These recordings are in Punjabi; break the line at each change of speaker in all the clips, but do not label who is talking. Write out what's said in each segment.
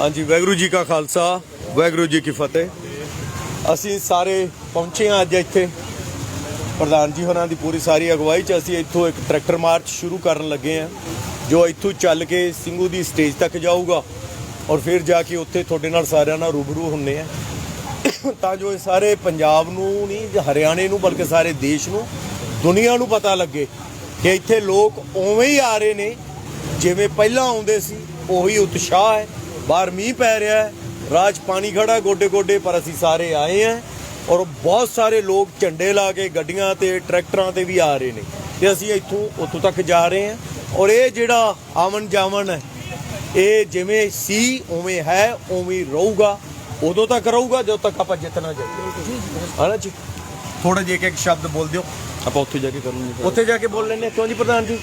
ਹਾਂਜੀ, ਵਾਹਿਗੁਰੂ ਜੀ ਕਾ ਖਾਲਸਾ, ਵਾਹਿਗੁਰੂ ਜੀ ਕੀ ਫਤਿਹ। ਅਸੀਂ ਸਾਰੇ ਪਹੁੰਚੇ ਹਾਂ ਅੱਜ ਇੱਥੇ। ਪ੍ਰਧਾਨ ਜੀ ਹੋਰਾਂ ਦੀ ਪੂਰੀ ਸਾਰੀ ਅਗਵਾਈ 'ਚ ਅਸੀਂ ਇੱਥੋਂ ਇੱਕ ਟਰੈਕਟਰ ਮਾਰਚ ਸ਼ੁਰੂ ਕਰਨ ਲੱਗੇ ਹਾਂ, ਜੋ ਇੱਥੋਂ ਚੱਲ ਕੇ ਸਿੰਘੂ ਦੀ ਸਟੇਜ ਤੱਕ ਜਾਊਗਾ ਔਰ ਫਿਰ ਜਾ ਕੇ ਉੱਥੇ ਤੁਹਾਡੇ ਨਾਲ ਸਾਰਿਆਂ ਨਾਲ ਰੂਬਰੂ ਹੁੰਨੇ ਆ। ਤਾਂ ਜੋ ਇਹ ਸਾਰੇ ਪੰਜਾਬ ਨੂੰ ਨਹੀਂ ਜਾਂ ਹਰਿਆਣੇ ਨੂੰ, ਬਲਕਿ ਸਾਰੇ ਦੇਸ਼ ਨੂੰ, ਦੁਨੀਆ ਨੂੰ ਪਤਾ ਲੱਗੇ ਕਿ ਇੱਥੇ ਲੋਕ ਉਵੇਂ ਹੀ ਆ ਰਹੇ ਨੇ, ਜਿਵੇਂ ਪਹਿਲਾਂ ਆਉਂਦੇ ਸੀ, ਉਹੀ ਉਤਸ਼ਾਹ ਹੈ। ਬਾਹਰ ਮੀਂਹ ਪੈ ਰਿਹਾ ਹੈ ਰਾਜ ਪਾਣੀ ਖੜਾ ਗੋਡੇ ਗੋਡੇ ਪਰ ਅਸੀਂ ਸਾਰੇ ਆਏ ਹਾਂ ਔਰ ਬਹੁਤ ਸਾਰੇ ਲੋਕ ਝੰਡੇ ਲਾ ਕੇ ਗੱਡੀਆਂ ਤੇ ਟਰੈਕਟਰਾਂ ਤੇ ਵੀ ਆ ਰਹੇ ਨੇ ਤੇ ਅਸੀਂ ਇੱਥੋਂ ਉੱਥੋਂ ਤੱਕ ਜਾ ਰਹੇ ਹਾਂ ਔਰ ਇਹ ਜਿਹੜਾ ਆਵਨ ਜਾਵਨ ਹੈ ਇਹ ਜਿਵੇਂ ਸੀ ਉਵੇਂ ਹੈ ਉਵੇਂ ਰਹੂਗਾ ਉਦੋਂ ਤੱਕ ਰਹੂਗਾ ਜਦੋਂ ਤੱਕ ਆਪਾਂ ਜਿੱਤਣਾ ਜਾਈਏ। ਹਨਾ ਜੀ? ਥੋੜਾ ਜਿਹਾ ਇੱਕ ਇੱਕ ਸ਼ਬਦ ਬੋਲ ਦਿਓ। ਆਪਾਂ ਉੱਥੇ ਜਾ ਕੇ ਕਰਾਂਗੇ। ਉੱਥੇ ਜਾ ਕੇ ਬੋਲ ਲੈਣੇ ਕਿਉਂ ਜੀ ਪ੍ਰਧਾਨ ਜੀ?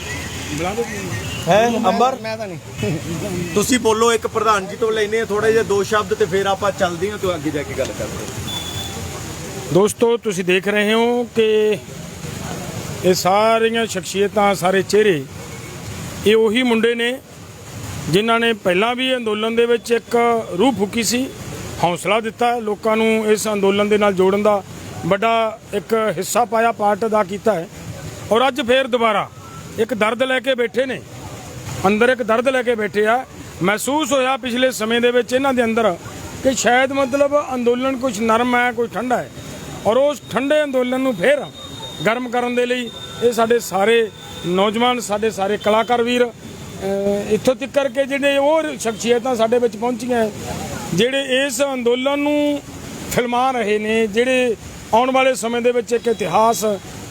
ਹੈ ਅੰਬਰ?
ਮੈਂ ਤਾਂ ਨਹੀਂ।
ਤੁਸੀਂ ਬੋਲੋ ਇੱਕ ਪ੍ਰਧਾਨ ਜੀ ਤੋਂ ਲੈਨੇ ਆ ਥੋੜੇ ਜਿਹਾ ਦੋ ਸ਼ਬਦ ਤੇ ਫਿਰ ਆਪਾਂ ਚੱਲਦੇ ਹਾਂ ਤੇ ਅੱਗੇ ਜਾ ਕੇ ਗੱਲ ਕਰਦੇ ਹਾਂ।
ਦੋਸਤੋ ਤੁਸੀਂ ਦੇਖ ਰਹੇ ਹੋ ਕਿ ਇਹ ਸਾਰੀਆਂ ਸ਼ਖਸੀਅਤਾਂ ਸਾਰੇ ਚਿਹਰੇ ਇਹ ਉਹੀ ਮੁੰਡੇ ਨੇ ਜਿਨ੍ਹਾਂ ਨੇ ਪਹਿਲਾਂ ਵੀ ਅੰਦੋਲਨ ਦੇ ਵਿੱਚ ਇੱਕ ਰੂਹ ਫੂਕੀ ਸੀ ਹੌਸਲਾ ਦਿੱਤਾ ਲੋਕਾਂ ਨੂੰ ਇਸ ਅੰਦੋਲਨ ਦੇ ਨਾਲ ਜੋੜਨ ਦਾ ਵੱਡਾ ਇੱਕ ਹਿੱਸਾ ਪਾਇਆ ਪਾਰਟ ਅਦਾ ਕੀਤਾ ਹੈ। ਔਰ ਅੱਜ ਫੇਰ ਦੁਬਾਰਾ ਇੱਕ ਦਰਦ ਲੈ ਕੇ ਬੈਠੇ ਨੇ। ਅੰਦਰ ਇੱਕ ਦਰਦ ਲੈ ਕੇ ਬੈਠੇ ਆ। ਮਹਿਸੂਸ ਹੋਇਆ ਪਿਛਲੇ ਸਮੇਂ ਦੇ ਵਿੱਚ ਇਹਨਾਂ ਦੇ ਅੰਦਰ ਕਿ ਸ਼ਾਇਦ ਮਤਲਬ ਅੰਦੋਲਨ ਕੁਝ ਨਰਮ ਹੈ, ਕੋਈ ਠੰਡਾ ਹੈ। ਔਰ ਉਸ ਠੰਡੇ ਅੰਦੋਲਨ ਨੂੰ ਫੇਰ ਗਰਮ ਕਰਨ ਦੇ ਲਈ ਇਹ ਸਾਡੇ ਸਾਰੇ ਨੌਜਵਾਨ, ਸਾਡੇ ਸਾਰੇ ਕਲਾਕਾਰ ਵੀਰ ਇੱਥੋਂ ਤੱਕ ਕਿ ਜਿਹੜੇ ਹੋਰ ਸ਼ਖਸੀਅਤਾਂ ਸਾਡੇ ਵਿੱਚ ਪਹੁੰਚੀਆਂ ਜਿਹੜੇ ਇਸ ਅੰਦੋਲਨ ਨੂੰ ਫਿਲਮਾ ਰਹੇ ਨੇ, ਜਿਹੜੇ ਆਉਣ ਵਾਲੇ ਸਮੇਂ ਦੇ ਵਿੱਚ ਇੱਕ ਇਤਿਹਾਸ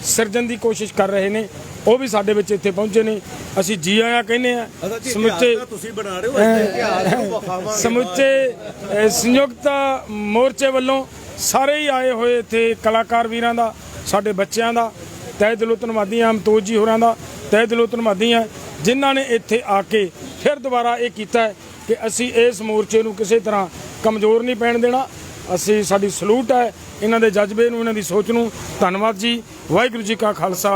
ਸਿਰਜਣ ਦੀ ਕੋਸ਼ਿਸ਼ ਕਰ ਰਹੇ ਨੇ ਉਹ ਵੀ ਸਾਡੇ ਵਿੱਚ ਇੱਥੇ ਪਹੁੰਚੇ ਨੇ। ਅਸੀਂ ਜੀ ਆਇਆਂ ਕਹਿੰਦੇ ਆ ਸਮੁੱਚੇ
ਤੁਸੀਂ ਬਣਾ ਰਹੇ ਹੋ ਇਤਿਹਾਸ ਨੂੰ ਵਿਖਾਵਾਂਗੇ।
ਸਮੁੱਚੇ ਸੰਯੁਕਤ ਮੋਰਚੇ ਵੱਲੋਂ ਸਾਰੇ ਹੀ ਆਏ ਹੋਏ ਇੱਥੇ ਕਲਾਕਾਰ ਵੀਰਾਂ ਦਾ ਸਾਡੇ ਬੱਚਿਆਂ ਦਾ ਤਹਿ ਦਿਲੋਂ ਧੰਨਵਾਦੀ ਹਾਂ ਅਮਤੋਜ ਜੀ ਹੋਰਾਂ ਦਾ ਤਹਿ ਦਿਲੋਂ ਧੰਨਵਾਦੀ ਹਾਂ ਜਿਨ੍ਹਾਂ ਨੇ ਇੱਥੇ ਆ ਕੇ ਫਿਰ ਦੁਬਾਰਾ ਇਹ ਕੀਤਾ ਕਿ ਅਸੀਂ ਇਸ ਮੋਰਚੇ ਨੂੰ ਕਿਸੇ ਤਰ੍ਹਾਂ ਕਮਜ਼ੋਰ ਨਹੀਂ ਪੈਣ ਦੇਣਾ। ਅਸੀਂ ਸਾਡੀ ਸਲੂਟ ਹੈ। ਇਹਨਾਂ ਦੇ ਜਜ਼ਬੇ ਨੂੰ ਇਹਨਾਂ ਦੀ ਸੋਚ ਨੂੰ ਧੰਨਵਾਦ ਜੀ। ਵਾਹਿਗੁਰੂ ਜੀ ਕਾ ਖਾਲਸਾ।